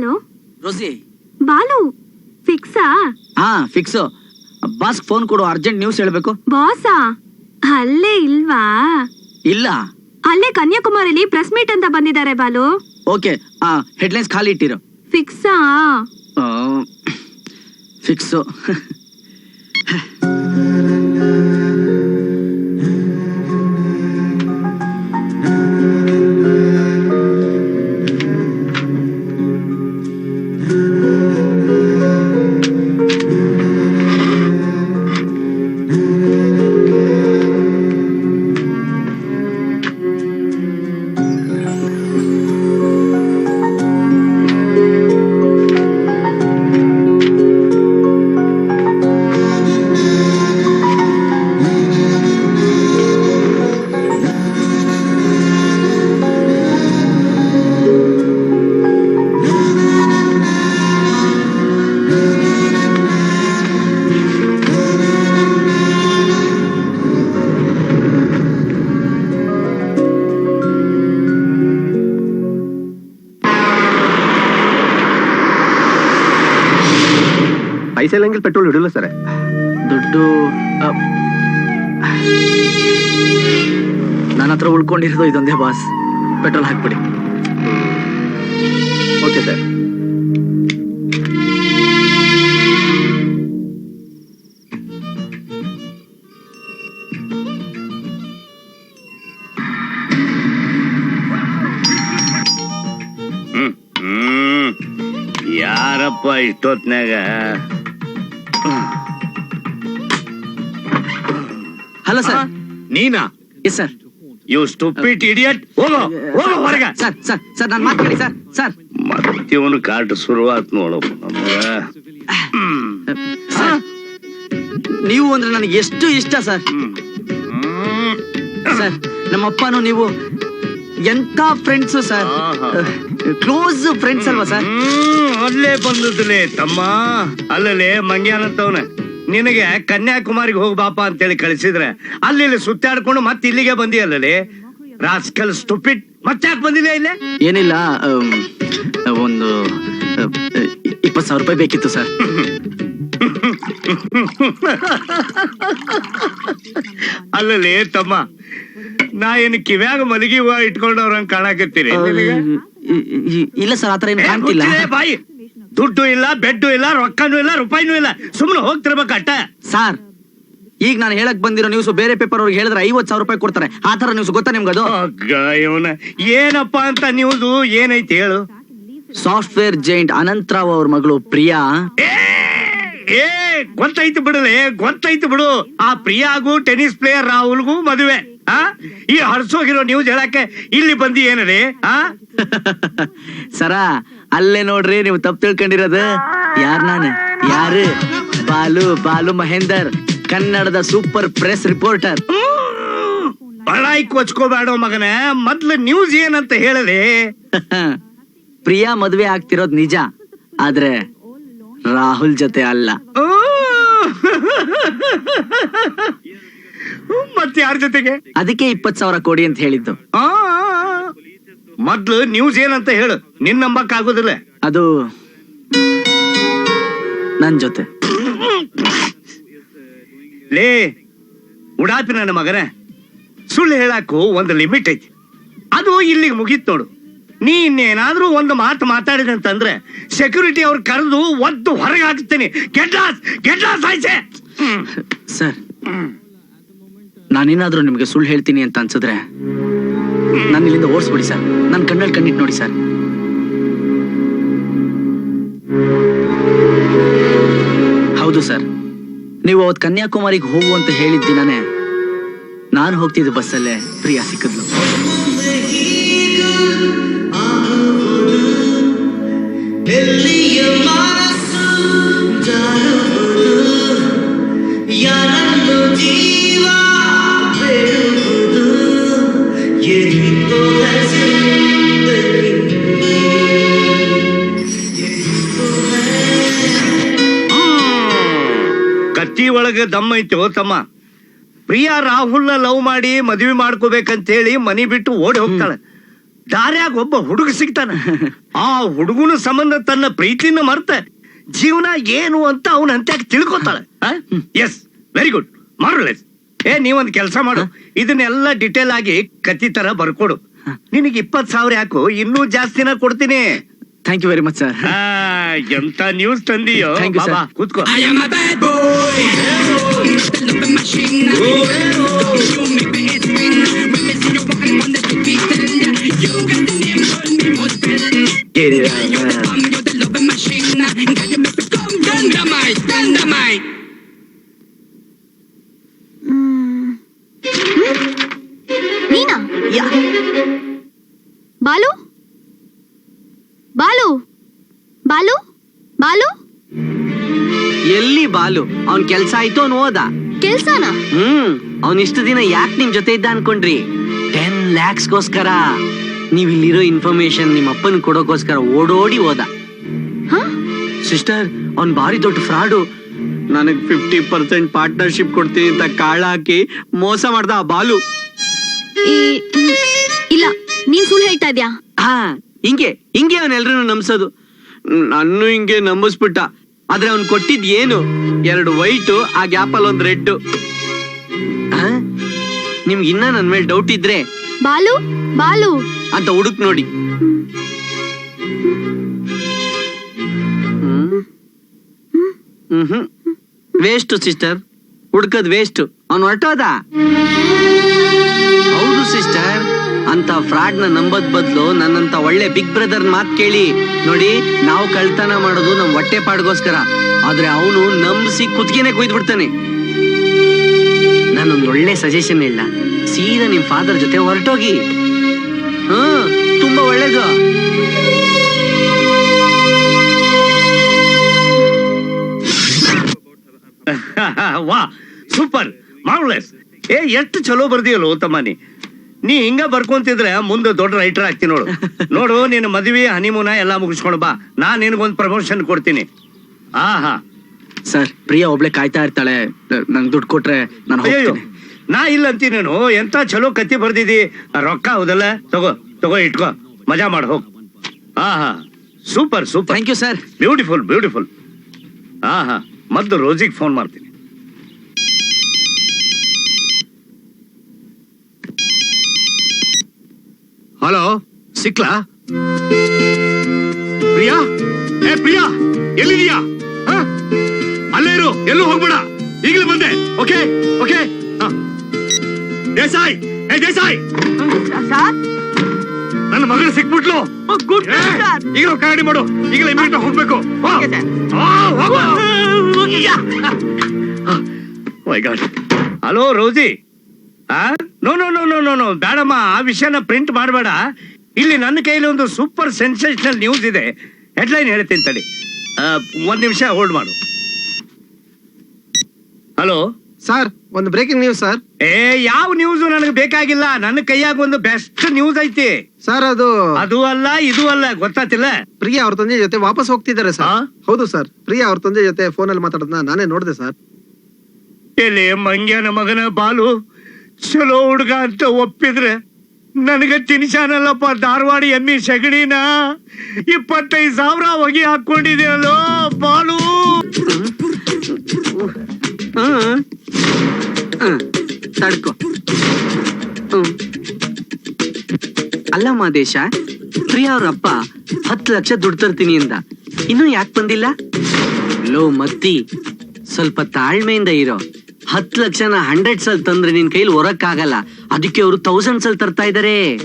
Hello ರೋಸಿ. ಬಾಲು ಫಿಕ್ಸಾ ಹಾ fix boss phone ಕೊಡು ಅರ್ಜೆಂಟ್ ನ್ಯೂಸ್ ಹೇಳ್ಬೇಕು. ಬಾಸಾ? ಅಲ್ಲೇ ಇಲ್ವಾ? ಇಲ್ಲ. ಅಲ್ಲೇ ಕನ್ಯಾಕುಮಾರಿಲಿ ಪ್ರೆಸ್ ಮೀಟ್ ಅಂತ ಬಂದಿದ್ದಾರೆ ಬಾಲು. ಓಕೆ ಆ ಹೆಡ್ಲೈನ್ಸ್ ಖಾಲಿ ಇಟ್ಟಿರು. ಫಿಕ್ಸಾ ಫಿಕ್ಸು ಪೆಟ್ರೋಲ್ ಹಿಡಿಲ್ಲ ಸರ್. ದುಡ್ಡು ನನ್ನ ಹತ್ರ ಉಳ್ಕೊಂಡಿರೋದು ಇದೊಂದೇ ಬಾಸ್. ಪೆಟ್ರೋಲ್ ಹಾಕ್ಬಿಡಿ. Okay sir. ಹ್ಮ್ ಹ್ಮ್. ಯಾರಪ್ಪ ಇಷ್ಟೊತ್ನಾಗ ನೀನಾ? Yes sir you stupid idiot ಹೋಗೋ ಹೋಗೋ ಹೊರಗ. ಸರ್ ಸರ್ ಸರ್ ನಾನು ಮಾತಾಡಿ ಸರ್ ಸರ್ ಮತ್ತೆ ಇವನು ಕಾಟ ಶುರುವಾತ್ ನಮಗ. ನೀವು ಅಂದ್ರೆ ನನಗೆ ಎಷ್ಟು ಇಷ್ಟ ಸರ್. ಸರ್ ನಮ್ಮಪ್ಪನು ನೀವು ಎಂತ ಫ್ರೆಂಡ್ಸ್ ಸರ್ ಕ್ಲೋಸ್ ಫ್ರೆಂಡ್ಸ್ ಅಲ್ವಾ ಸರ್ ಅಲ್ಲೇ ಬಂದದ್ಲೇ ತಮ್ಮ. ಅಲ್ಲಲೇ ಮಂಗ್ಯಾನಂತವನ. ನಿನಗೆ ಕನ್ಯಾಕುಮಾರಿಗೆ ಹೋಗ್ ಬಾಪ ಅಂತೇಳಿ ಕಳಿಸಿದ್ರೆ ಅಲ್ಲಿ ಇಲ್ಲಿ ಸುತ್ತಾಡ್ಕೊಂಡು ಮತ್ತೆ ಇಲ್ಲಿಗೆ ಬಂದಿಯಲ್ಲಲ್ಲಿ? ರಾಸ್ಕಲ್ ಸ್ಟುಪಿಟ್ ಮತ್ತೆ ಯಾಕೆ ಬಂದಿಲ್ಲ ಇಲ್ಲೇ? ಏನಿಲ್ಲ ಅಮ್, ಒಂದು ಇಪ್ಪತ್ತು ಸಾವಿರ ರೂಪಾಯಿ ಬೇಕಿತ್ತು ಸರ್. ಅಲ್ಲಲ್ಲಿ ತಮ್ಮ ನಾ ಏನು ಕಿವ್ಯಾಗ ಮಲಗಿ ಹೂವ ಇಟ್ಕೊಂಡವ್ರಂಗ್ ಕಾಣಕತ್ತೀರಿ ನಿನಗೆ? ಇಲ್ಲ ಸರ್ ಆತರ ಏನು ಏ, ಕಾಣ್ತಿಲ್ಲ. ಮುಚ್ಚಿದೆ ಬಾಯಿ. ದುಡ್ಡು ಇಲ್ಲ ಬೆಡ್ಡು ಇಲ್ಲ ರೊಕ್ಕನೂ ಇಲ್ಲ ರೂಪಾಯಿನೂ ಇಲ್ಲ. ಸುಮ್ಮನೆ ಹೋಗ್ತಿರ್ಬೇಕು ಅಟ್ಟ ಸರ್ ಈಗ ನಾನು ಹೇಳಕ್ ಬಂದಿರೋ ನ್ಯೂಸ್ ಬೇರೆ ಪೇಪರ್ ಅವ್ರಿಗೆ ಹೇಳಿದ್ರೆ ಐವತ್ ಸಾವಿರ ರೂಪಾಯಿ ಕೊಡ್ತಾರೆ. ಆ ತರ ನ್ಯೂಸ್ ಗೊತ್ತಾ ನಿಮ್ಗೆ ಅದು? ಅಗ್ಗ ಇವನ. ಏನಪ್ಪ ಅಂತ ನ್ಯೂಸ್ ಏನೈತಿ ಹೇಳು? ಸಾಫ್ಟ್ವೇರ್ ಜೈಂಟ್ ಅನಂತರಾವ್ ಅವ್ರ ಮಗಳು ಪ್ರಿಯಾ. ಏ ಏ ಗೊತ್ತೈತಿ ಬಿಡಲೆ ಗೊತ್ತೈತಿ ಬಿಡು. ಆ ಪ್ರಿಯಾಗೂ ಟೆನ್ನಿಸ್ ಪ್ಲೇಯರ್ ರಾಹುಲ್ಗೂ ಮದುವೆ. ಆ? ಈ ಹರ್ಸೋಗಿರೋ ನ್ಯೂಸ್ ಹೇಳಕ್ಕೆ ಇಲ್ಲಿ ಬಂದಿ ಏನರೇ ಆ? ಸರ ಅಲ್ಲೇ ನೋಡ್ರಿ ನೀವು ತಪ್ಪು ತಿಳ್ಕೊಂಡಿರೋದು. ಯಾರ್ ನಾನು? ಯಾರು? ಬಾಲು ಬಾಲು ಮಹೇಂದರ್ ಕನ್ನಡದ ಸೂಪರ್ ಪ್ರೆಸ್ ರಿಪೋರ್ಟರ್. ಬಳ್ಳಾಯಿ ಕೊಚ್ಕೋಬೇಡ ಮಗನ ಮೊದ್ಲು ನ್ಯೂಸ್ ಏನಂತ ಹೇಳದೆ ಪ್ರಿಯಾ ಮದುವೆ ಆಗ್ತಿರೋದ್ ನಿಜ ಆದ್ರೆ ರಾಹುಲ್ ಜೊತೆ ಅಲ್ಲ. ಮತ್ತೆ ಯಾರ ಜೊತೆಗೆ? ಅದಕ್ಕೆ ಇಪ್ಪತ್ ಸಾವಿರ ಕೊಡಿ ಅಂತ ಹೇಳಿದ್ದು. ಆ. ಮೊದ್ಲು ನ್ಯೂಸ್ ಏನಂತ ಹೇಳು. ನಿನ್ ನಂಬಕ್ ಆಗುದಿಲ್ಲ. ಅದು ನನ್ ಜೊತೆ. ಲೇ ಉಡಾಪಿ ನನ್ನ ಮಗನ ಸುಳ್ಳು ಹೇಳಕ್ಕೂ ಒಂದು ಲಿಮಿಟ್ ಐತಿ. ಅದು ಇಲ್ಲಿಗೆ ಮುಗೀತ್ ನೋಡು. ನೀ ಇನ್ನೇನಾದ್ರೂ ಒಂದು ಮಾತು ಮಾತಾಡಿದೆ ಅಂತಂದ್ರೆ ಸೆಕ್ಯೂರಿಟಿ ಅವ್ರು ಕರೆದು ಒದ್ದು ಹೊರಗೆ ಹಾಕ್ತೀನಿ. ಗೆಡ್ಲಾಸ್ ಗೆಡ್ಲಾಸ್ ಆಯ್ಸೆ. ಸರ್ ನಾನೇನಾದ್ರೂ ನಿಮಗೆ ಸುಳ್ಳು ಹೇಳ್ತೀನಿ ಅಂತ ಅನ್ಸಿದ್ರೆ ನಾನು ಇಲ್ಲಿಂದ ಓಡಿಸ್ಬಿಡಿ ಸರ್. ನನ್ನ ಕಣ್ಣಲ್ಲಿ ಕಣ್ಣಿಟ್ಟು ನೋಡಿ ಸರ್. ಹೌದು ಸರ್. ನೀವು ಅವತ್ತು ಕನ್ಯಾಕುಮಾರಿಗೆ ಹೋಗು ಅಂತ ಹೇಳಿದ ನಾನು ಹೋಗ್ತಿದ್ದ ಬಸ್ಸಲ್ಲೇ ಪ್ರಿಯಾ ಸಿಕ್ಕಿದ್ಲು. ಒಳಗೆ ದಮ್ ಐತೋ ತಮ್ಮ. ಪ್ರಿಯಾ ರಾಹುಲ್ನ ಲವ್ ಮಾಡಿ ಮದುವೆ ಮಾಡ್ಕೋಬೇಕಂತ ಹೇಳಿ ಮನಿ ಬಿಟ್ಟು ಓಡಿ ಹೋಗ್ತಾಳೆ. ದಾರ್ಯಾಗ ಒಬ್ಬ ಹುಡುಗ ಸಿಗ್ತಾನ. ಆ ಹುಡುಗನ ಸಂಬಂಧ ತನ್ನ ಪ್ರೀತಿನ ಮರ್ತ. ಜೀವನ ಏನು ಅಂತ ಅವನ ಅಂತ್ಯಾಗ ತಿಳ್ಕೊತಾಳೆ. ಎಸ್ ವೆರಿ ಗುಡ್ ಮಾರ್ಲೆಸ್ ಏ ನೀವೊಂದು ಕೆಲಸ ಮಾಡು. ಇದನ್ನೆಲ್ಲ ಡಿಟೇಲ್ ಆಗಿ ಕತ್ತಿ ತರ ಬರ್ಕೊಡು. ನಿನಗೆ ಇಪ್ಪತ್ ಸಾವಿರ ಯಾಕೋ? ಇನ್ನೂ ಜಾಸ್ತಿನ ಕೊಡ್ತೀನಿ. Thank you very much sir ಎಂತ ನ್ಯೂಸ್ ತಂದಿಯೋ Thank you, sir. ಬಾಬಾ ಕೂತ್ಕೋ I am a bad boy. The love machine. You make me head spin. When me see you walking on the street, beating. You got the name, call me Mosbel. You're the bomb, you're the love machine. Girl, you make me come dynamite, dynamite. ನೀನಾ ಬಾಲು ಬಾಲು ಬಾಲು? ಬಾಲು? ಎಲ್ಲಿ ಬಾಲು? ಅವ್ನ್ ಕೆಲ್ಸ ಆಯ್ತು ಅವ್ನು ಹೋದ ಕೆಲ್ಸಾನ? ಹ್ಮ್ ಅವ್ನ್ ಇಷ್ಟು ದಿನ ಯಾಕೆ ನಿಮ್ ಜೊತೆ ಇದ್ದ ಅನ್ಕೊಂಡ್ರಿ? ಟೆನ್ ಲ್ಯಾಕ್ಸ್ಗೋಸ್ಕರ ನೀವ್ ಇಲ್ಲಿರೋ ಇನ್ಫಾರ್ಮೇಶನ್ ನಿಮ್ಮ ಅಪ್ಪನ್ ಕೊಡೋಕೋಸ್ಕರ ಓಡೋಡಿ ಹೋದ? ಸಿಸ್ಟರ್ ಅವ್ನ್ ಭಾರಿ ದೊಡ್ಡ ಫ್ರಾಡು ನನಗ್ ಫಿಫ್ಟಿ ಪರ್ಸೆಂಟ್ ಪಾರ್ಟ್ನರ್ಶಿಪ್ ಕೊಡ್ತೀನಿ ಅಂತ ಕಾಳ ಹಾಕಿ ಮೋಸ ಮಾಡ್ದ ಆ ಬಾಲು. ಇಲ್ಲ ನೀನ್ ಸುಳ್ಳು ಹೇಳ್ತಾ ಇದ್ಯಾ? ಹಾ ಹಿಂಗೆ ಹಿಂಗೆ ಅವನೆಲ್ರೂ ನಂಬಿಸೋದು. ನನ್ನು ಹಿಂಗೆ ನಂಬಿಸ್ಬಿಟ್ಟ. ಆದ್ರೆ ಅವ್ನ್ ಕೊಟ್ಟಿದ್ ಏನು? ಎರಡು ವೈಟು ಆ ಗ್ಯಾಪ್ ಅಲ್ಲಿ ಒಂದ್ ರೆಡ್ ನಿಮ್ಗೆ ಇನ್ನ ನನ್ ಮೇಲೆ ಡೌಟ್ ಇದ್ರೆ? ಬಾಲು ಬಾಲು. ಅಂತ ಹುಡುಕ್ ನೋಡಿ. ಹ್ಮ್? ವೇಸ್ಟ್ ಸಿಸ್ಟರ್ ಹುಡ್ಕದ್ ವೇಸ್ಟ್ ಅವ್ನು ಹೊರಟೋದ? ಹೌದು ಸಿಸ್ಟರ್ ಅಂತ ಫ್ರಾಡ್ನ ನಂಬದ್ ಬದಲು ನನ್ನಂತ ಒಳ್ಳೆ ಬಿಗ್ ಬ್ರದರ್ ಮಾತ್ ಕೇಳಿ, ನೋಡಿ, ನಾವು ಕಳ್ತನ ಮಾಡೋದು ನಮ್ ಹೊಟ್ಟೆ ಪಾಡ್ಗೋಸ್ಕರ. ಆದ್ರೆ ಅವನು ನಂಬಿಸಿ ಕುತ್ತಿಗೆನೆ ಕೊಯ್ದು ಬಿಡ್ತಾನೆ ನಾನೊಂದ್ ಒಳ್ಳೆ ಸಜೆಷನ್ ಇಲ್ಲ ಸೀದಾ ನಿಮ್ ಫಾದರ್ ಜೊತೆ ಹೊರಟೋಗಿ. ಹ್ಮ್ ತುಂಬಾ ಒಳ್ಳೇದು. ವಾ, ಸೂಪರ್ ಮಾರ್ವಲಸ್ ಏ, ಎಷ್ಟು ಚಲೋ ಬರ್ದಿಯಲ್ಲ ತಮ್ಮನಿ. ನೀ ಹಿಂಗ ಬರ್ಕೊಂತಿದ್ರೆ ಮುಂದೆ ದೊಡ್ಡ ರೈಟರ್ ಆಗ್ತೀನಿ ನೋಡು. ನೋಡು ನಿನ್ನ ಮದುವೆ ಹನಿಮೂನ ಎಲ್ಲ ಮುಗಿಸ್ಕೊಂಡು ಬಾ. ನಾನ್ ನಿನಗೊಂದು ಪ್ರಮೋಷನ್ ಕೊಡ್ತೀನಿ. ಆಹಾ. ಸರ್ ಪ್ರಿಯಾ ಒಬ್ಳೆ ಕಾಯ್ತಾ ಇರ್ತಾಳೆ. ನಂಗೆ ದುಡ್ಡು ಕೊಟ್ರೆ ನಾನು ಅಯ್ಯೋ ಹೋಗ್ತೀನಿ. ನಾ ಇಲ್ಲ ನಾನು. ಎಂತ ಚಲೋ ಕತ್ತಿ ಬರ್ದಿದಿ? ರೊಕ್ಕ ಹೌದಲ್ಲ? ತಗೋ ತಗೋ ಇಟ್ಕೋ. ಮಜಾ ಮಾಡ್ ಹೋಗ್. ಆಹಾ. Super super. Thank you sir beautiful beautiful ಆಹಾ. ಮದ್ದು ರೋಜಿಗೆ ಫೋನ್ ಮಾಡ್ತೀನಿ. ಹಲೋ ಸಿಕ್ಲಾ? ಪ್ರಿಯಾ? ಏ ಪ್ರಿಯಾ ಎಲ್ಲಿದೀಯಾ? ಅಲ್ಲೇ ಇರು ಎಲ್ಲೂ ಹೋಗ್ಬೇಡ. ಈಗಲೇ ಬಂದೆ. Okay okay. ಹ. ದೇಸಾಯಿ ಏ ದೇಸಾಯಿ. ನನ್ನ ಮಗಳು ಸಿಕ್ಬಿಟ್ಲು. ಈಗ ಈಗಲೂ ಕನ್ನಡಿ ಮಾಡು. ಈಗಲೇ ಇಮಿಡಿಯೇಟ್ ಹೋಗ್ಬೇಕು. ಮೈ ಗಾಡ್ ಹಲೋ ರೋಜಿ ಆ no no no no no no ಬೇಡಮ್ಮ ಆ ವಿಷಯನ ಪ್ರಿಂಟ್ ಮಾಡಬೇಡ. ಇಲ್ಲಿ ನನ್ನ ಕೈಯಲ್ಲಿ ಒಂದು ಸೂಪರ್ ಸೆನ್ಸೇಷನಲ್ ನ್ಯೂಸ್ ಇದೆ. ಹೆಡ್ಲೈನ್ ಹೇಳ್ತೀನಿ ತಡಿ. ಒಂದು ಒಂದ್ ನಿಮಿಷ ಹೋಲ್ಡ್ ಮಾಡು. ಹಲೋ ಸರ್ ಒಂದು ಬ್ರೇಕಿಂಗ್ ನ್ಯೂಸ್ ಸರ್ ಏ ಯಾವ ನ್ಯೂಸ್ ನನಗೆ ಬೇಕಾಗಿಲ್ಲ? ನನ್ನ ಕೈಯಾಗ ಒಂದು ಬೆಸ್ಟ್ ನ್ಯೂಸ್ ಐತಿ. ಸರ್ ಅದು ಅದು ಅಲ್ಲ ಇದು ಅಲ್ಲ ಗೊತ್ತಾತಿಲ್ಲ? ಪ್ರಿಯಾ ಅವ್ರ ತಂದೆ ಜೊತೆ ವಾಪಸ್ ಹೋಗ್ತಿದ್ದಾರೆ ಆ? ಸರ್ ಹೌದು ಸರ್ ಪ್ರಿಯಾ ಅವ್ರ ತಂದೆ ಜೊತೆ ಫೋನಲ್ಲಿ ಮಾತಾಡೋದನ್ನ ನಾನೇ ನೋಡಿದೆ ಸರ್ ಎಲ್ಲಿ ಮಂಗ್ಯನ ಮಗನ ಬಾಲು ಚಲೋ ಹುಡುಗ ಅಂತ ಒಪ್ಪಿದ್ರೆ ನನಗೆ ತಿನಿಸಾನಲ್ಲಪ್ಪ, ಧಾರವಾಡ ಎಮ್ಮಿ ಸಗಣಿನ? ಇಪ್ಪತ್ತೈದು ಸಾವಿರ ಹೊಗೆ ಹಾಕೊಂಡಿದೆಯಲ್ಲೋ ಬಾಳು ತಡ್ಕೋ. ಅಲ್ಲ ಮಾದೇಶ, ಪ್ರಿಯಾ ಅವ್ರಪ್ಪ ಹತ್ತು ಲಕ್ಷ ದುಡ್ಡು ತರ್ತೀನಿ ಅಂದ. ಇನ್ನೂ ಯಾಕೆ ಬಂದಿಲ್ಲ? ಲೋ ಮತ್ತಿ, ಸ್ವಲ್ಪ ತಾಳ್ಮೆಯಿಂದ ಇರೋ. ಹತ್ತು ಲಕ್ಷನ ಹಂಡ್ರೆಡ್ ಸಲ್ ತಂದ್ರೆ ನಿನ್ ಕೈಲಿ ಹೊರಕ್ಕಾಗಲ್ಲ. ಅದಕ್ಕೆ ಅವರು ತೌಸಂಡ್ ಸಲ್ ತರ್ತಾ ಇದಾರೆ.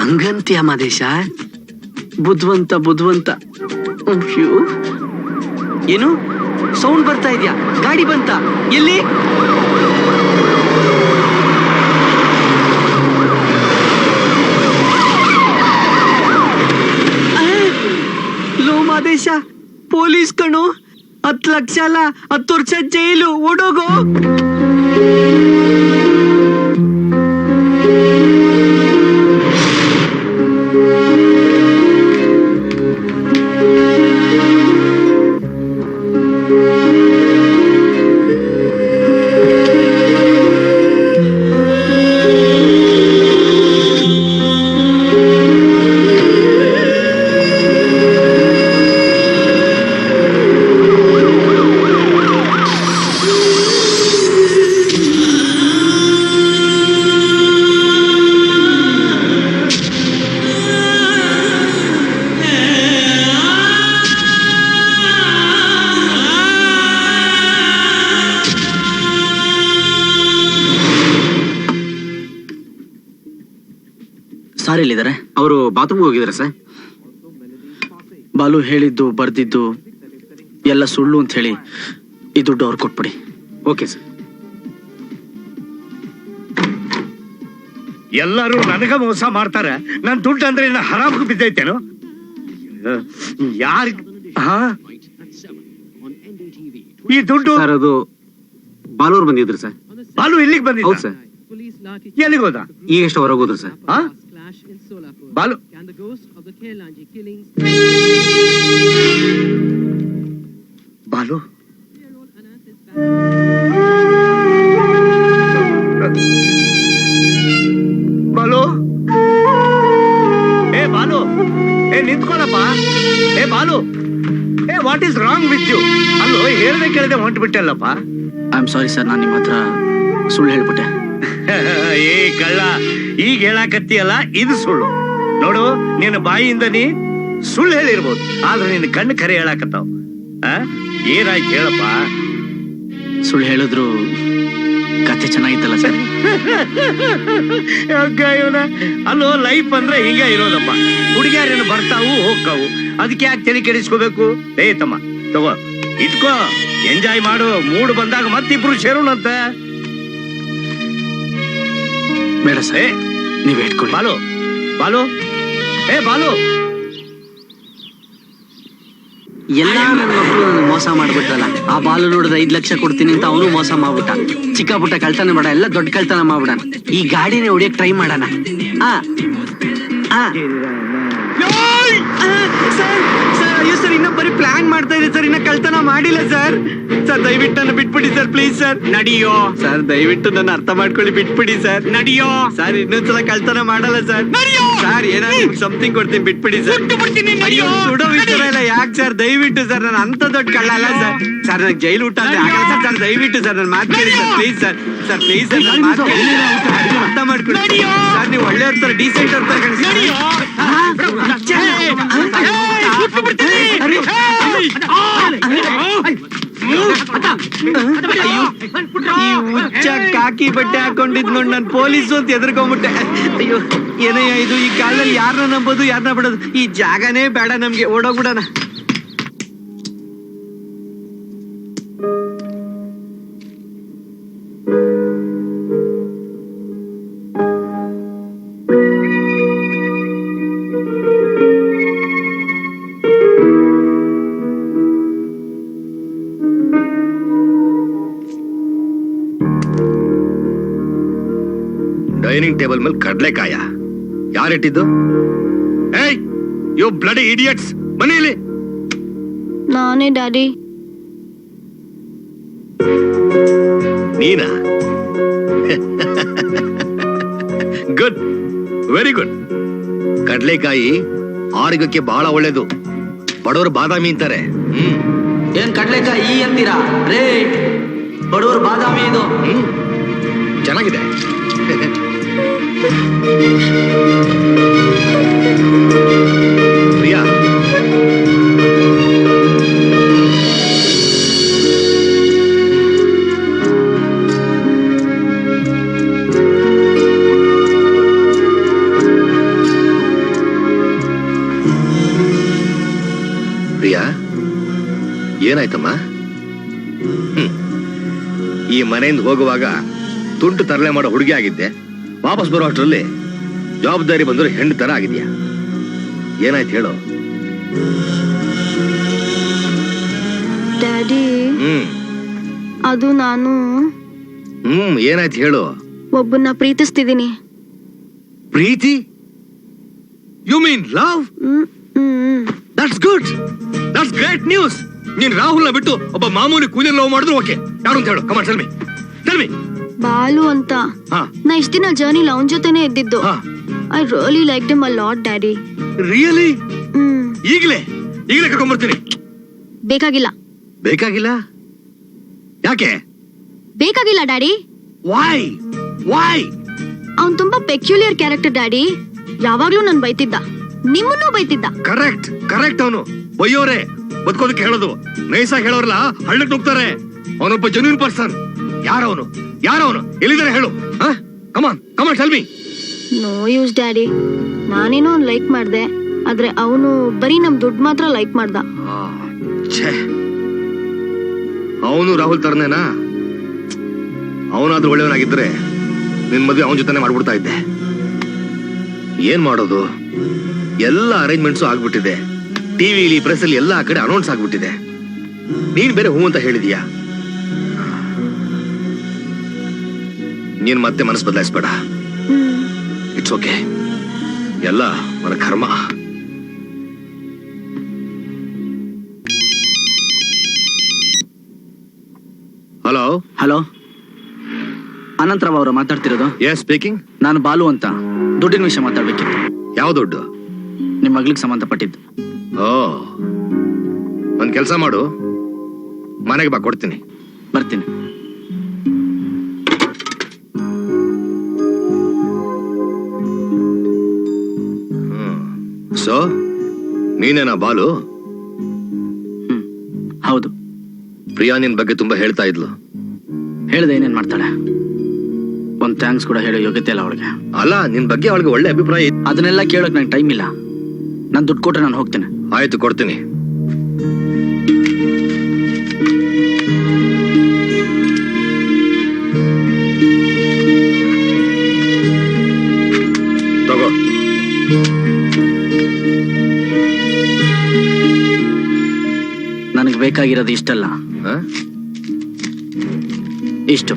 ಹಂಗಂತೀಯ ಮಾದೇಶ? ಬುದ್ಧವಂತ ಬುದ್ಧವಂತ. ಏನು? ಸೌಂಡ್ ಬರ್ತಾ ಇದ್ಯಾ? ಗಾಡಿ ಬಂತ? ಎಲ್ಲಿ? ಲೋ ಮಾದೇಶ, ಪೊಲೀಸ್ ಕಣು. ಹತ್ತು ಲಕ್ಷ ಅಲ್ಲ ಹತ್ತು ವರ್ಷ ಜೈಲು ಓಡೋಗೋ ಹೇಳಿದ್ದು ಬರ್ದಿದ್ದು ಎಲ್ಲ ಸುಳ್ಳು ಅಂತ ಹೇಳಿ ಈ ದುಡ್ಡು ಅವ್ರು ಕೊಟ್ಬಿಡಿ. ಓಕೆ ಸರ್ ಎಲ್ಲರೂ ನನಗ ಮೋಸ ಮಾಡ್ತಾರೆ. ನನ್ ದುಡ್ಡು ಅಂದ್ರೆ ಇನ್ನ ಹರಾಮ್ಗೆ ಬಿದ್ದೈತೇನು? ಯಾರ ಹಾ? ಈ ದುಡ್ಡು ಸರ್ ಅದು ಬಾಲೂರ್ ಬಂದಿದ್ರು ಸರ್ ಬಾಲು ಇಲ್ಲಿಗೆ ಬಂದಿದ್ರು ಬಂದಿದ್ದ ಸರ್ ಎಲ್ಲಿಗೆ ಹೋದ? ಈಗ ಎಷ್ಟು ಹೊರಗೆ ಹೋದ್ರು ಸರ್? ಬಾಲು ಬಾಲು. ಬಾಲು. ಏ ಬಾಲು. ಏ ನಿಂತ್ಕೊಳಪ್ಪ. ಏ ಬಾಲು. ಏ what is wrong with you ಅಲ್ಲೋ ಹೇಳ್ದೆ ಕೇಳದೆ ಹೊಂಟ್ಬಿಟ್ಟಲ್ಲಪ್ಪ. ಐ ಆಮ್ ಸಾರಿ ಸರ್ ನಾನು ನಿಮ್ಮ ಹತ್ರ ಸುಳ್ಳು ಹೇಳ್ಬಿಟ್ಟೆ. ಏ ಕಳ್ಳ ಈಗ ಹೇಳಾಕತ್ತೀಯಲ್ಲ ಇದು ಸುಳ್ಳು. ನೋಡು ನಿನ್ನ ಬಾಯಿಯಿಂದ ನೀ ಸುಳ್ಳು ಹೇಳಿರ್ಬೋದು. ಆದ್ರೆ ನಿನ್ನ ಕಣ್ಣು ಕರೆ ಹೇಳಾಕತ್ತಾವ. ಆ? ಏನಾಯ್ತು ಹೇಳಪ್ಪ? ಸುಳ್ಳು ಹೇಳಿದ್ರು ಕಥೆ ಚೆನ್ನಾಗಿತ್ತಲ್ಲ ಸರ್? ಇವ್ನ. ಅಲ್ಲೋ ಲೈಫ್ ಅಂದ್ರೆ ಹಿಂಗ ಇರೋದಪ್ಪ. ಹುಡುಗಿಯಾರೇನು ಬರ್ತಾವು ಹೋಗ್ತಾವು. ಅದಕ್ಕೆ ಯಾಕೆ ತಲೆ ಕೆಡಿಸ್ಕೋಬೇಕು? ಏ ತಮ್ಮ ತಗೋ ಇಟ್ಕೋ. ಎಂಜಾಯ್ ಮಾಡು. ಮೂಡ್ ಬಂದಾಗ ಮತ್ತಿಬ್ರು ಸೇರೋಣಂತ. ಬೇಡ ಸರ್ ನೀವ್ ಇಟ್ಕೊಳ್ಳಿ ಬಾಲು ಬಾಲು. ಏ ಬಾಲು. ಎಲ್ಲ ನನ್ನ ಮಕ್ಕಳು ಮೋಸ ಮಾಡ್ಬಿಟ್ರಲ್ಲ. ಆ ಬಾಲು ನೋಡಿದ್ರೆ ಐದ್ ಲಕ್ಷ ಕೊಡ್ತೀನಿ ಅಂತ ಅವನು ಮೋಸ ಮಾಡ್ಬಿಟ್ಟ. ಚಿಕ್ಕ ಪುಟ್ಟ ಕಳ್ತನ ಮಾಡ ಎಲ್ಲ ದೊಡ್ಡ ಕಳ್ತನ ಮಾಡ್ಬಿಡ ಈ ಗಾಡಿನೇ ಹೊಡಿಯಕ್ ಟ್ರೈ ಮಾಡೋಣ. ಆ ಆ. ಅಯ್ಯೋ ಸರ್ ಇನ್ನೂ ಬರೀ ಪ್ಲಾನ್ ಮಾಡ್ತಾ ಇದೆ ಸರ್ ಇನ್ನ ಕಳ್ತನ ಮಾಡಿಲ್ಲ ಸರ್. ಸರ್ ದಯವಿಟ್ಟು ನನ್ನ ಬಿಟ್ಬಿಡಿ ಸರ್ ಪ್ಲೀಸ್ ಸರ್. ನಡಿಯೋ. ಸರ್ ದಯವಿಟ್ಟು ನನ್ನ ಅರ್ಥ ಮಾಡ್ಕೊಳ್ಳಿ ಬಿಟ್ಬಿಡಿ ಸರ್. ನಡಿಯೋ. ಸರ್ ಇನ್ನೊಂದ್ಸಲ ಕಳ್ತನ ಮಾಡಲ್ಲ ಸರ್. ಸರ್ ಏನಾದ್ರು ಸಮಥಿಂಗ್ ಕೊಡ್ತೀನಿ ಬಿಟ್ಬಿಡಿ ಸರ್. ಅಯ್ಯೋ ಸುಡೋ ವಿಚಾರ ಇಲ್ಲ ಯಾಕೆ ಸರ್? ದಯವಿಟ್ಟು ಸರ್ ನಾನು ಅಂತ ದೊಡ್ಡ ಕಳ್ಳಲ್ಲ ಸರ್. ಸರ್ ನನಗೆ ಜೈಲು ಊಟ ಅಂದ್ರೆ ಆಗಲ್ಲ ಸರ್. ಸರ್ ದಯವಿಟ್ಟು ಸರ್ ನನ್ನ ಮಾತು ಕೇಳಿ sir please sir. Sir please sir ನನ್ನ ಮಾತು ಕೇಳಿ. ಅರ್ಥ ಮಾಡ್ಕೊಳ್ಳಿ. ಸರ್ ನೀವು ಒಳ್ಳೆಯವ್ರ ತರ ಡೀಸೆಂಟ್ ಅವ್ರ ತರ ಹುಚ್ಚ ಕಾಕಿ ಬಟ್ಟೆ ಹಾಕೊಂಡಿದ್ ನೋಡ್ ನಾನು ಪೊಲೀಸು ಅಂತ ಎದುರ್ಕೊಂಡ್ಬಿಟ್ಟೆ ಅಯ್ಯೋ ಏನಯ್ಯ ಇದು ಈ ಕಾಲದಲ್ಲಿ ಯಾರನ್ನ ನಂಬೋದು, ಯಾರನ್ನ ಬಿಡೋದು? ಈ ಜಾಗನೇ ಬೇಡ ನಮ್ಗೆ, ಓಡೋಗ್ಬಿಡೋಣ. ಡೈನಿಂಗ್ ಯಾರು ಕಡ್ಲೆಕಾಯ ಯಾರಿಟ್ಟಿದ್ದು ಏಯ್ ಯು ಬ್ಲಡಿ ಇಡಿಯಟ್ಸ್. ಬನ್ನಿ ಇಲ್ಲಿ. ನಾನೇ ಡ್ಯಾಡಿ. ನೀನಾ? Good very good. ಕಡ್ಲೆಕಾಯಿ ಆರೋಗ್ಯಕ್ಕೆ ಬಹಳ ಒಳ್ಳೇದು. ಬಡವರು ಬಾದಾಮಿ ಅಂತಾರೆ. ಹ್ಮ್. ಏನ್ ಕಡ್ಲೆಕಾಯಿ ಈ ಅಂತೀರಾ? ರೇಟ್ ಬಡವರು ಬಾದಾಮಿ ಇದು. ಹ್ಮ್. ಚೆನ್ನಾಗಿದೆ. ಪ್ರಿಯಾ ಏನಾಯಿತಮ್ಮ? ಹ್ಮ್. ಈ ಮನೆಯಿಂದ ಹೋಗುವಾಗ ತುಂಟು ತರಲೆ ಮಾಡೋ ಹುಡುಗಿ ಆಗಿದ್ದೆ. ವಾಪಸ್ ಬರೋ ಅಷ್ಟರಲ್ಲಿ ಜವಾಬ್ದಾರಿ ಬಂದ್ರೆ ಹೆಣ್ಣು ತರ ಆಗಿದ್ಯಾ? ಏನಾಯ್ತು ಹೇಳು. ಡ್ಯಾಡಿ ಹ್ಮ್. ಅದು ನಾನು. ಹ್ಮ್ ಏನಾಯ್ತು ಹೇಳು. ಒಬ್ಬನ್ನ ಪ್ರೀತಿಸ್ತಿದ್ದೀನಿ. ಪ್ರೀತಿ? You mean love hmm hmm. That's good that's great news ನೀನ್ ರಾಹುಲ್ನ ಬಿಟ್ಟು ಒಬ್ಬ ಮಾಮೂಲಿ ಕೂಲಿ ಲವ್ ಮಾಡಿದ್ರು ಓಕೆ. ಯಾರು ಅಂತ ಹೇಳು. ಕಮಾನ್ ಟೆಲ್ ಸರ್ಮಿ ಟೆಲ್ ಬಾಲು ಅಂತ. ಹಾ. ನಾ ಇಷ್ಟ ದಿನ ಜರ್ನಿ ಲವ್ ಜೊತೆನೆ ಇದ್ದಿದ್ದು. ಹಾ. I really like him a lot daddy really hmm ಈಗಲೇ? ಈಗಲೇ ಕರ್ಕೊಂಡ್ಬರ್ತೀನಿ. ಬೇಕಾಗಿಲ್ಲ. ಬೇಕಾಗಿಲ್ಲ? ಯಾಕೆ? ಬೇಕಾಗಿಲ್ಲ ಡ್ಯಾಡಿ ವಾಯ್ ವಾಯ್ ಅವನು ತುಂಬಾ ಪೆಕ್ಯುಲಿಯರ್ ಕ್ಯಾರೆಕ್ಟರ್ ಡ್ಯಾಡಿ ಯಾವಾಗ್ಲೂ ನಾನು ಬೈತಿದ್ದ. ನಿಮ್ಮನ್ನು ಬೈತಿದ್ದ. ಕರೆಕ್ಟ್ ಕರೆಕ್ಟ್ ಅವನು. ಬಯ್ಯೋರೆ ಬದುಕೋದಕ್ಕೆ ಹೇಳೋದು. ನೈಸಾಗಿ ಹೇಳೋರಲ್ಲ ಹಳ್ಳಕ್ಕೆ ಹೋಗ್ತಾರೆ ಅವನೊಬ್ಬ ಜೆನ್ಯೂನ್ ಪರ್ಸನ್ ಯಾರವನು? ಯಾರವನು? ಎಲ್ಲಿದ್ದಾರೆ ಹೇಳು. Come on come on tell me no use daddy ನಾನೇನೋ ಅವ್ನು ಲೈಕ್ ಮಾಡಿದೆ. ಆದ್ರೆ ಅವನು ಬರೀ ನಮ್ ದುಡ್ಡು ಮಾತ್ರ ಲೈಕ್ ಮಾಡ್ದ. ಅವನು ರಾಹುಲ್ ತರನೇನಾ? ಅವನಾದ್ರೂ ಒಳ್ಳೆಯವನಾಗಿದ್ರೆ ನಿನ್ ಮದುವೆ ಅವನ ಜೊತೆನೆ ಮಾಡ್ಬಿಡ್ತಾ ಇದ್ದೆ. ಏನ್ ಮಾಡೋದು? ಎಲ್ಲ ಅರೇಂಜ್ಮೆಂಟ್ಸು ಆಗ್ಬಿಟ್ಟಿದೆ. ಟಿವಿಲಿ ಪ್ರೆಸ್ ಅಲ್ಲಿ ಎಲ್ಲ ಕಡೆ ಅನೌನ್ಸ್ ಆಗ್ಬಿಟ್ಟಿದೆ. ನೀನ್ ಬೇರೆ ಹೂ ಅಂತ ಹೇಳಿದೀಯಾ? ನೀನ್ ಮತ್ತೆ ಮನಸ್ಸು ಬದಲಾಯಿಸ್ಬೇಡ. ಇಟ್ಸ್ ಓಕೆ ಎಲ್ಲ మన ಕರ್ಮ. ಹಲೋ ಹಲೋ ಅನಂತರಾವ್ ಅವರು ಮಾತಾಡ್ತಿರೋದು? ಎಸ್ ಸ್ಪೀಕಿಂಗ್ ನಾನು ಬಾಲು ಅಂತ ದುಡ್ಡಿನ ವಿಷಯ ಮಾತಾಡ್ಬೇಕಿತ್ತು. ಯಾವ ದುಡ್ಡು? ನಿಮ್ಮ ಮಗಳಿಗೆ ಸಂಬಂಧಪಟ್ಟಿದ್ದು. ಓ ಒಂದು ಕೆಲಸ ಮಾಡು. ಮನೆಗೆ ಬಾ ಕೊಡ್ತೀನಿ. ಬರ್ತೀನಿ. ಸೊ ನೀನೇನಾ ಬಾಲು? ಹ್ಮ್ ಹೌದು. ಪ್ರಿಯಾ ನಿನ್ ಬಗ್ಗೆ ತುಂಬಾ ಹೇಳ್ತಾ ಇದ್ಲು. ಹೇಳ್ದೆ ಏನೇನ್ ಮಾಡ್ತಾಳೆ? ಒಂದ್ ಥ್ಯಾಂಕ್ಸ್ ಕೂಡ ಹೇಳೋ ಯೋಗ್ಯತೆ ಇಲ್ಲ ಅವಳಿಗೆ. ಅಲ್ಲ ನಿನ್ ಬಗ್ಗೆ ಅವಳಿಗೆ ಒಳ್ಳೆ ಅಭಿಪ್ರಾಯ ಇತ್ತು ಅದನ್ನೆಲ್ಲ ಕೇಳೋಕ್ ನಂಗೆ ಟೈಮ್ ಇಲ್ಲ. ನಾನು ದುಡ್ಡು ಕೊಟ್ರೆ ನಾನು ಹೋಗ್ತೇನೆ. ಆಯ್ತು ಕೊಡ್ತೀನಿ. ಬೇಕಾಗಿರೋದು ಇಷ್ಟಲ್ಲ? ಇಷ್ಟು.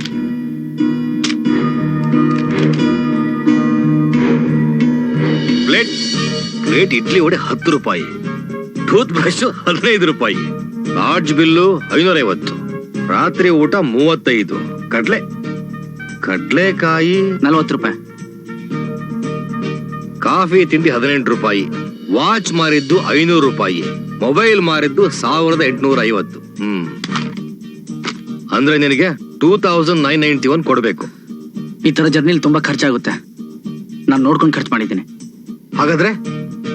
ಪ್ಲೇಟ್ ಪ್ಲೇಟ್ ಇಡ್ಲಿ ವಡೆ ಹತ್ತು ರೂಪಾಯಿ. ಟೂತ್ ಬ್ರಷ್ ಹದಿನೈದು ರೂಪಾಯಿ. ಲಾಡ್ಜ್ ಬಿಲ್ಲು ಐನೂರ ಐವತ್ತು ರಾತ್ರಿ ಊಟ ಮೂವತ್ತೈದು. ಕಡ್ಲೆ ಕಡ್ಲೆಕಾಯಿ ನಲ್ವತ್ತು ರೂಪಾಯಿ. ಕಾಫಿ ತಿಂಡಿ ಹದಿನೆಂಟು ರೂಪಾಯಿ. ವಾಚ್ ಮಾರಿದ್ದು ಐನೂರು ರೂಪಾಯಿ. ಮೊಬೈಲ್ ಮಾರಿದ್ದು ಸಾವಿರದ ಎಂಟುನೂರ ಐವತ್ತು. ಹ್ಮ್. ಅಂದ್ರೆ ನಿನಗೆ two thousand nine ninety one ಕೊಡಬೇಕು. ಈ ತರ ಜರ್ನಿಲಿ ತುಂಬಾ ಖರ್ಚಾಗುತ್ತೆ. ನಾನು ನೋಡ್ಕೊಂಡು ಖರ್ಚು ಮಾಡಿದ್ದೀನಿ. ಹಾಗಾದ್ರೆ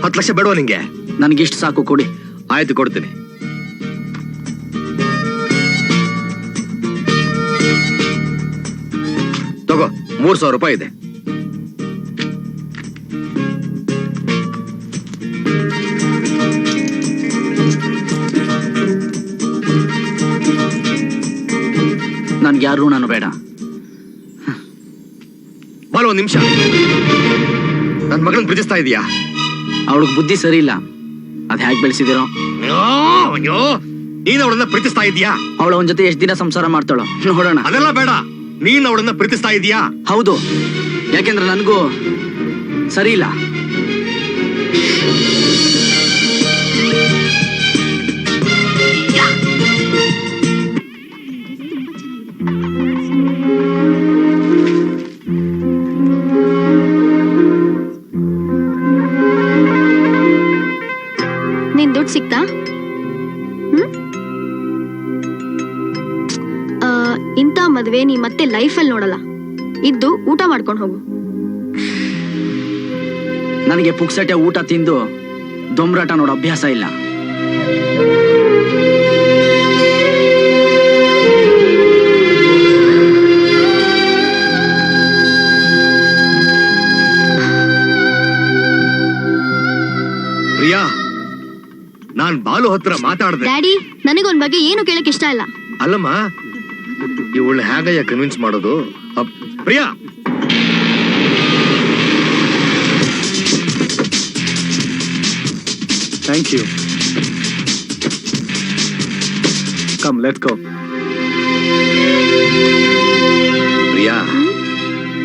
ಹತ್ತು ಲಕ್ಷ ಬೇಡವಾ ನಿಂಗೆ? ನನಗೆ ಇಷ್ಟು ಸಾಕು ಕೊಡಿ. ಆಯ್ತು ಕೊಡ್ತೀನಿ. ತಗೋ ಮೂರ್ ಸಾವಿರ ರೂಪಾಯಿ ಇದೆ. ನನ್ಗೆ ಯಾರು ನಾನು ಬೇಡ. ಬಾಲ ಒಂದ್ ನಿಮಿಷ. ನನ್ ಮಗಳನ್ನ ಪ್ರೀತಿಸ್ತಾ ಇದೀಯಾ? ಅವಳಿಗೆ ಬುದ್ಧಿ ಸರಿ ಇಲ್ಲ. ಅದ್ ಹೇಗೆ ಬೆಳೆಸಿದಿರೋ? ಅಯ್ಯೋ, ಅಯ್ಯೋ ನೀನ್ ಅವಳನ್ನ ಪ್ರೀತಿಸ್ತಾ ಇದೀಯಾ? ಅವಳ ಅವನ ಜೊತೆ ಎಷ್ಟು ದಿನ ಸಂಸಾರ ಮಾಡ್ತಾಳೋ? ನೋಡೋಣ. ಅದೆಲ್ಲ ಬೇಡ ನೀನ್ ಅವಳನ್ನ ಪ್ರೀತಿಸ್ತಾ ಇದೀಯಾ? ಹೌದು. ಯಾಕೆಂದ್ರೆ ನನಗೂ ಸರಿ ಇಲ್ಲ. ಇಂಥ ಮದ್ವೆ ನೀ ಮತ್ತೆ ಲೈಫಲ್ಲಿ ನೋಡಲ್ಲ. ಇದ್ದು ಊಟ ಮಾಡ್ಕೊಂಡು ಹೋಗು. ನನಗೆ ಪುಕ್ಸಟೆ ಊಟ ತಿಂದು ದೊಂಬ್ರಾಟ ನೋಡೋ ಅಭ್ಯಾಸ ಇಲ್ಲ. ಪ್ರಿಯಾ ನಾನ್ ಬಾಲು ಹತ್ರ ಮಾತಾಡ್ದೆ. ಡ್ಯಾಡಿ ನನಗೊಂದ್ ಬಗ್ಗೆ ಏನು ಕೇಳಕ್ ಇಷ್ಟ ಇಲ್ಲ. ಅಲ್ಲಮ್ಮ ಇವಳನ್ನ ಹೇಗಯ್ಯ ಕನ್ವಿನ್ಸ್ ಮಾಡೋದು? Up- Priya! Thank you come let go Priya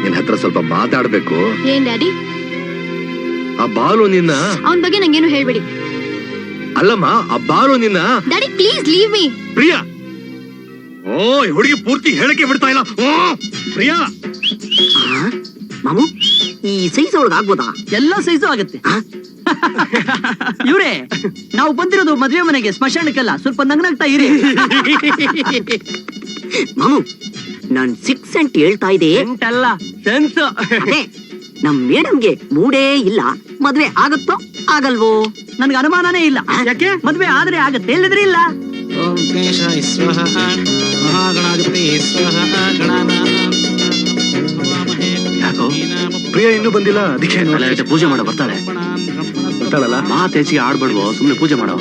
ನಿನ್ನ ಹತ್ರ ಸ್ವಲ್ಪ ಮಾತಾಡ್ಬೇಕು. ಏನ್ ಡ್ಯಾಡಿ? ಆ ಬಾಲು ನಿನ್ನ? ಅವನ ಬಗ್ಗೆ ನಂಗೇನು ಹೇಳ್ಬೇಡಿ. ಅಲ್ಲಮ್ಮ ಆ ಬಾಲು ನಿನ್ನ? Daddy please leave me Priya! ಓ ಈ ಹುಡುಗಿ ಪೂರ್ತಿ ಹೇಳಕ್ಕೆ ಬಿಡ್ತಾ ಇಲ್ಲ. ಓ ಪ್ರಿಯಾ. ಮಾಮು ಈ ಸೈಜ್ ಒಳಗೆ ಆಗ್ಬೋದಾ? ಎಲ್ಲ ಸೈಜು ಆಗುತ್ತೆ. ಇವ್ರೆ ನಾವು ಬಂದಿರೋದು ಮದ್ವೆ ಮನೆಗೆ ಸ್ಮಶಾನಕ್ಕೆಲ್ಲ. ಸ್ವಲ್ಪ ನಗ್ನಗ್ತಾ ಇರಿ. ಮಾಮು ನಾನ್ ಸಿಕ್ಸ್ ಅಂತ ಹೇಳ್ತಾ ಇದೆ ಅಲ್ಲ ಸೆನ್ಸ್ ಅದೇ ನಮ್ ಮೇಡಮ್ಗೆ ಮೂಡೇ ಇಲ್ಲ. ಮದ್ವೆ ಆಗತ್ತೋ ಆಗಲ್ವೋ? ನನ್ಗೆ ಅನುಮಾನನೇ ಇಲ್ಲ. ಯಾಕೆ? ಮದ್ವೆ ಆದ್ರೆ ಆಗತ್ತೆ ಇಲ್ಲದ್ರೆ ಇಲ್ಲ. ಓಂ ಗಣೇಶಾಯ ಸ್ವಹ ಸ್ವಹ ಯಾಕೋ? ಪ್ರಿಯಾ ಇನ್ನೂ ಬಂದಿಲ್ಲ ಅದಕ್ಕೆ ಪೂಜೆ ಮಾಡೋ ಬರ್ತಾಳೆ. ಬರ್ತಾಳಲ್ಲ? ಮಾತು ಹೆಚ್ಚಿಗೆ ಆಡ್ಬೇಡ್ವೋ ಸುಮ್ಮನೆ ಪೂಜೆ ಮಾಡೋ.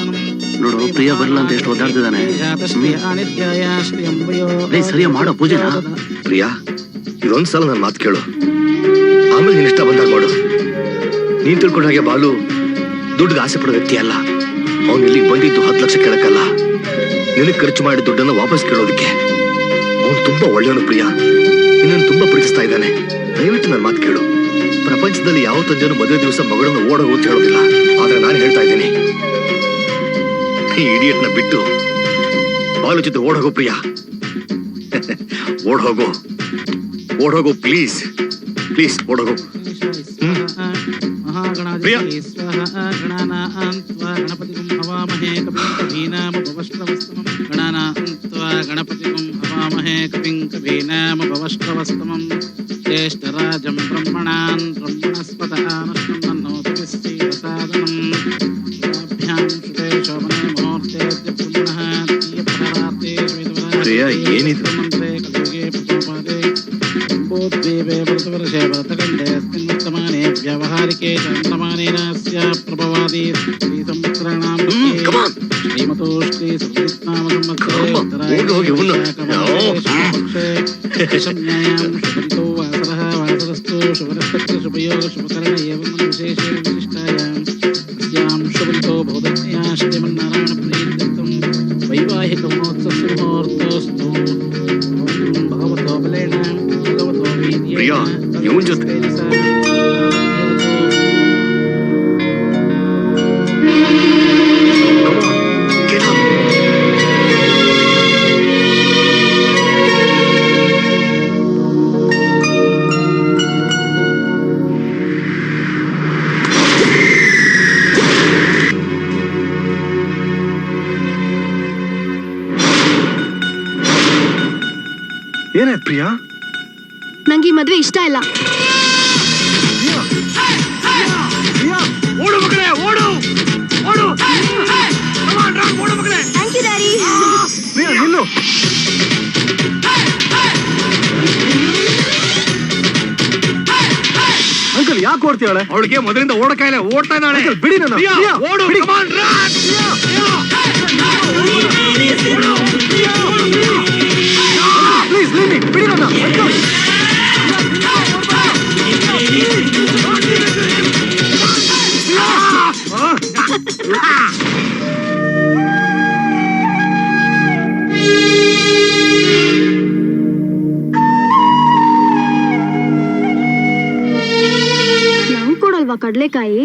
ನೋಡು ಪ್ರಿಯ ಬರಲ್ಲ ಅಂತ ಎಷ್ಟು ಒದ್ದಾಡ್ತಿದ್ದಾನೆ. ಏ ಸರಿಯ ಮಾಡೋ ಪೂಜೆನ? ಪ್ರಿಯಾ ಇದೊಂದ್ಸಲ ನನ್ನ ಮಾತು ಕೇಳು. ಆಮೇಲೆ ನಿನ್ ಇಷ್ಟ ಬಂದಾಗ ಮಾಡು. ನೀನ್ ತಿಳ್ಕೊಂಡ ಹಾಗೆ ಬಾಲು ದುಡ್ಡು ಆಸೆ ಪಡೋ ವ್ಯಕ್ತಿ ಅಲ್ಲ. ಅವ್ನು ಇಲ್ಲಿಗೆ ಬಂದಿದ್ದು ಹತ್ತು ಲಕ್ಷ ಕೇಳಕ್ಕಲ್ಲ. ನಿನಗೆ ಖರ್ಚು ಮಾಡಿ ದುಡ್ಡನ್ನು ವಾಪಸ್ ಕೇಳೋದಕ್ಕೆ. ಅವನು ತುಂಬಾ ಒಳ್ಳೆಯವನು ಪ್ರಿಯ. ನಿನ್ನನ್ನು ತುಂಬಾ ಪ್ರೀತಿಸ್ತಾ ಇದ್ದಾನೆ. ದಯವಿಟ್ಟು ನನ್ನ ಮಾತು ಕೇಳು. ಪ್ರಪಂಚದಲ್ಲಿ ಯಾವ ತಂದೆಯೂ ಮದುವೆ ದಿವಸ ಮಗಳನ್ನು ಓಡೋಗು ಅಂತ ಹೇಳೋದಿಲ್ಲ. ಆದ್ರೆ ನಾನು ಹೇಳ್ತಾ ಇದ್ದೀನಿ. ಈ ಇಡಿಯಟ್ನ ಬಿಟ್ಟು ಪ್ರಿಯ ಓಡೋಗು ಪ್ರಿಯಾ. ಓಡೋಗು. ಓಡೋಗು ಪ್ಲೀಸ್ ಪ್ಲೀಸ್ ಓಡೋಗು. वामहे कविं कवीनामुपवस्त्रवस्तमं ज्येष्ठराजं ब्रह्मणान् ब्रह्मणस्पतः ये ोद्दीपे मृतवर्षे व्रतखण्डेऽस्मिन् वर्तमाने प्रभवादी ప్రియా ఏం చెప్తే ಏನಾಯ್ತು ಪ್ರಿಯಾ ನಂಗೆ ಈ ಮದ್ವೆ ಇಷ್ಟ ಇಲ್ಲ ಓಡು ಮಗಳೇ ಓಡು ಓಡು ಓಡು ಮಗಳೇ ಥ್ಯಾಂಕ್ ಯು ಡ್ಯಾಡಿ ಪ್ರಿಯಾ ನಿಲ್ಲು ಅಂಕಲ್ ಯಾಕೆ ಓಡ್ತೀವಳೆ ಅವಳಿಗೆ ಮೊದಲಿಂದ ಓಡಕಾಯಿಲೆ ಓಡ್ತಾ ಇದ್ದಾಳೆ ಬಿಡಿ ನನ್ನ ಪ್ರಿಯಾ, ಪ್ರಿಯಾ, ಓಡು ಬಿಡಿ. ಬಿಡಿ ನಾವು ಕೊಡಲ್ವಾ ಕಡ್ಲೆಕಾಯಿ